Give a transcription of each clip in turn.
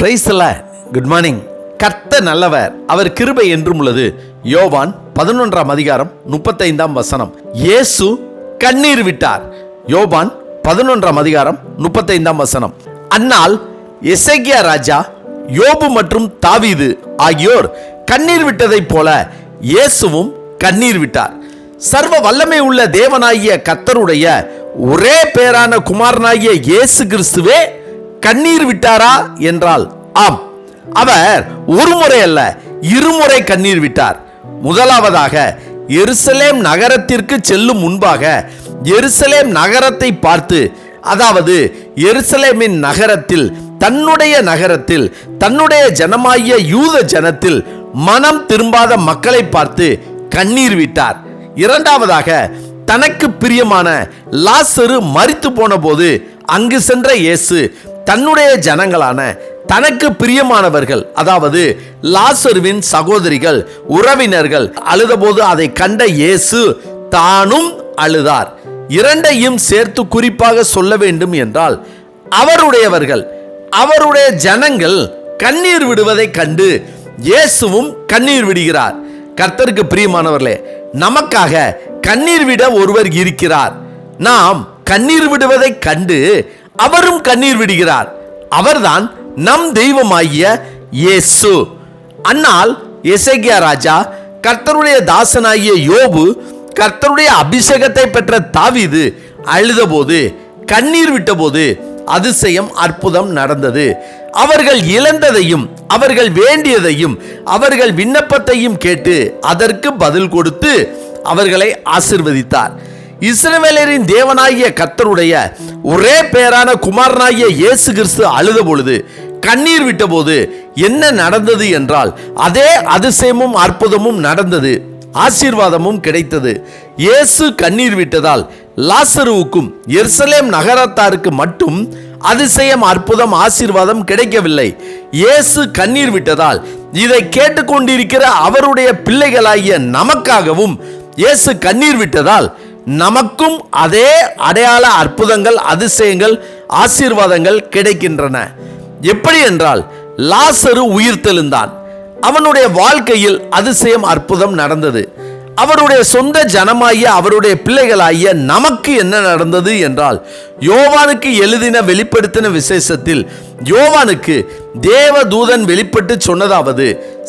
பிரைஸ்ல good morning கர்த்த நல்லவர். அவர் கிருபை என்றும் உள்ளது. யோவான் பதினொன்றாம் அதிகாரம் முப்பத்தைந்தாம் வசனம். இயேசு கண்ணீர் விட்டார். யோவான் பதினொன்றாம் அதிகாரம் முப்பத்தைந்தாம் வசனம். அன்னால் எசேகியா ராஜா யோபு மற்றும் தாவீது ஆகியோர் கண்ணீர் விட்டதைப் போல இயேசுவும் கண்ணீர் விட்டார். சர்வ வல்லமை உள்ள தேவனாகிய கத்தருடைய ஒரே பேரான குமாரனாகிய இயேசு கிறிஸ்துவே கண்ணீர் விட்டாரா என்றால் ஆம். அவர் ஒரு முறை அல்ல இருமுறை கண்ணீர் விட்டார். முதலாவதாக எருசலேம் நகரத்திற்கு செல்லும் முன்பாக எருசலேம் நகரத்தை பார்த்து அதாவது எருசலேமின் நகரத்தில் தன்னுடைய நகரத்தில் தன்னுடைய ஜனமாகிய யூத ஜனத்தில் மனம் திரும்பாத மக்களை பார்த்து கண்ணீர் விட்டார். இரண்டாவதாக தனக்கு பிரியமான லாசரு மறித்து போன போது அங்கு சென்ற இயேசு தன்னுடைய ஜனங்களான தனக்கு பிரியமானவர்கள் அதாவது லாசருவின் சகோதரிகள் உறவினர்கள் அழுதபோது அதை கண்ட இயேசு தானும் அழுதார். இரண்டையும் சேர்த்து குறிப்பாக சொல்ல வேண்டும் என்றால் அவருடையவர்கள் அவருடைய ஜனங்கள் கண்ணீர் விடுவதை கண்டு இயேசுவும் கண்ணீர் விடுகிறார். கர்த்தருக்கு பிரியமானவர்களே நமக்காக கண்ணீர் விட ஒருவர் இருக்கிறார். நாம் கண்ணீர் விடுவதை கண்டு அவரும் கண்ணீர் விடுகிறார். அவர்தான் நம் தெய்வமாகிய இயேசு. அன்னால் எசேகியா ராஜா கர்த்தருடைய தாசனாகிய யோபு கர்த்தருடைய அபிஷேகத்தை பெற்ற தாவிது அழுதபோது கண்ணீர் விட்டபோது அதிசயம் அற்புதம் நடந்தது. அவர்கள் இழந்ததையும் அவர்கள் வேண்டியதையும் அவர்கள் விண்ணப்பத்தையும் கேட்டு அதற்கு பதில் கொடுத்து அவர்களை ஆசிர்வதித்தார். இஸ்ரவேலரின் தேவனாகிய கர்த்தருடைய ஒரே பேரான குமாரனாகிய இயேசு கிறிஸ்து அழுத பொழுது கண்ணீர் விட்டபோது என்ன நடந்தது என்றால் அதே அதிசயமும் அற்புதமும் நடந்தது ஆசீர்வாதமும் கிடைத்தது. இயேசு கண்ணீர் விட்டதால் லாசருவுக்கும் எருசலேம் நகரத்தாருக்கு மட்டும் அதிசயம் அற்புதம் ஆசீர்வாதம் கிடைக்கவில்லை. இயேசு கண்ணீர் விட்டதால் இதை கேட்டுக்கொண்டிருக்கிற அவருடைய பிள்ளைகளாகிய நமக்காகவும் இயேசு கண்ணீர் விட்டதால் நமக்கும் அதே அடையாள அற்புதங்கள் அதிசயங்கள் ஆசீர்வாதங்கள் கிடைக்கின்றன. எப்படி என்றால் லாசரு உயிர் தெழுந்தான். அவனுடைய வாழ்க்கையில் அதிசயம் அற்புதம் நடந்தது. அவருடைய சொந்த ஜனமாகிய அவருடைய பிள்ளைகளாகிய நமக்கு என்ன நடந்தது என்றால் யோவானுக்கு எழுதின வெளிப்படுத்தின விசேஷத்தில் யோவானுக்கு தேவதூதன் வெளிப்பட்டு சொன்னதாவது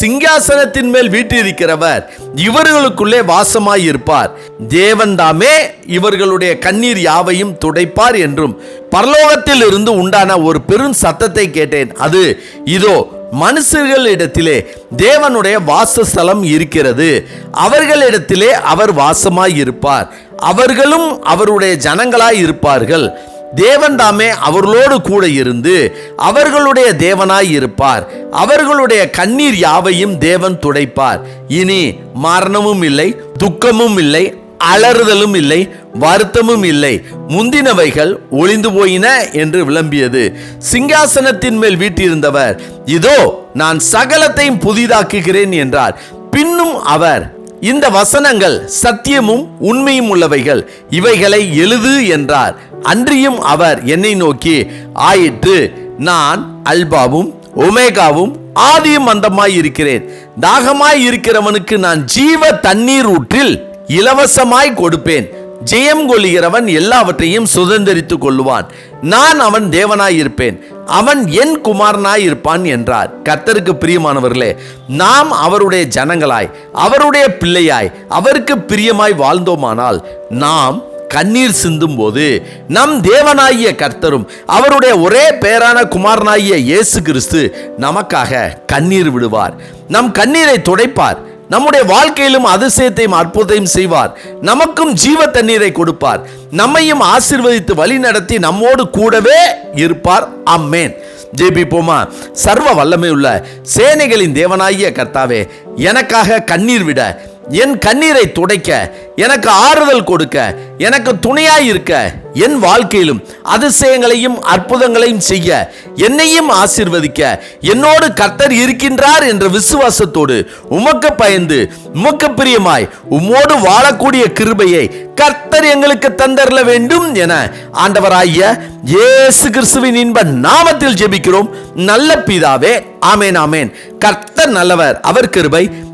சிங்காசனத்தின் மேல் வீட்டிருக்கிறவர் இவர்களுக்குள்ளே வாசமாய் இருப்பார் தேவன் தாமே இவர்களுடைய கண்ணீர் யாவையும் துடைப்பார் என்றும் பரலோகத்தில் இருந்து உண்டான ஒரு பெரும் சத்தத்தை கேட்டேன். அது இதோ மனுஷர்களிடத்திலே தேவனுடைய வாசஸ்தலம் இருக்கிறது. அவர்களிடத்திலே அவர் வாசமாய் இருப்பார் அவர்களும் அவருடைய ஜனங்களாய் இருப்பார்கள் தேவன் தாமே அவர்களோடு கூட இருந்து அவர்களுடைய தேவனாய் இருப்பார். அவர்களுடைய கண்ணீர் யாவையும் தேவன் துடைப்பார். இனி மரணமும் இல்லை துக்கமும் இல்லை அலறுதலும் இல்லை வருத்தமும் இல்லை. முந்தினவைகள் ஒளிந்து போயின என்று விளம்பியது. சிங்காசனத்தின் மேல் வீட்டிருந்தவர் இதோ நான் சகலத்தையும் புதிதாக்குகிறேன் என்றார். பின்னும் அவர் இந்த வசனங்கள் சத்தியமும் உண்மையும் உள்ளவைகள். இவைகளை எழுது என்றார். அன்றியும் அவர் என்னை நோக்கி ஆயிற்று நான் அல்பாவும் ஒமேகாவும் ஆதியும் அந்தமாய் இருக்கிறேன். தாகமாய் இருக்கிறவனுக்கு நான் ஜீவ தண்ணீர் ஊற்றில் இலவசமாய் கொடுப்பேன். ஜெயம் கொள்கிறவன் எல்லாவற்றையும் சுதந்திரித்து கொள்ளுவான். நான் அவன் தேவனாய் இருப்பேன் அவன் என் குமாரனாய் இருப்பான் என்றார். கர்த்தருக்கு பிரியமானவர்களே நாம் அவருடைய ஜனங்களாய் அவருடைய பிள்ளையாய் அவருக்கு பிரியமாய் வாழ்ந்தோமானால் நாம் கண்ணீர் சிந்தும் போது நம் தேவனாகிய கர்த்தரும் அவருடைய ஒரே பேரான குமாரனாகிய இயேசு கிறிஸ்து நமக்காக கண்ணீர் விடுவார். நம் கண்ணீரை துடைப்பார். நம்முடைய வாழ்க்கையிலும் அதிசயத்தையும் அற்புதத்தையும் செய்வார். நமக்கும் ஜீவ தண்ணீரை கொடுப்பார். நம்மையும் ஆசிர்வதித்து வழி நடத்தி நம்மோடு கூடவே இருப்பார். அம்மேன் ஜெபிப்போமா சர்வ வல்லமை உள்ள சேனைகளின் தேவனாகிய கர்த்தாவே எனக்காக கண்ணீர் விட என் கண்ணீரை துடைக்க எனக்கு ஆறுதல் கொடுக்க எனக்கு துணையாய் இருக்க என் வாழ்க்கையிலும் அதிசயங்களையும் அற்புதங்களையும் செய்ய என்னையும் ஆசீர்வதிக்க என்னோடு கர்த்தர் இருக்கின்றார் என்ற விசுவாசத்தோடு உமக்கு பயந்து உமக்கு பிரியமாய் உம்மோடு வாழக்கூடிய கிருபையை கர்த்தர் எங்களுக்கு தந்தரல வேண்டும் என ஆண்டவராகிய இயேசு கிறிஸ்துவின் இன்ப நாமத்தில் ஜெபிக்கிறோம். நல்ல பிதாவே ஆமேன் ஆமேன். கர்த்தர் நல்லவர் அவர் கிருபை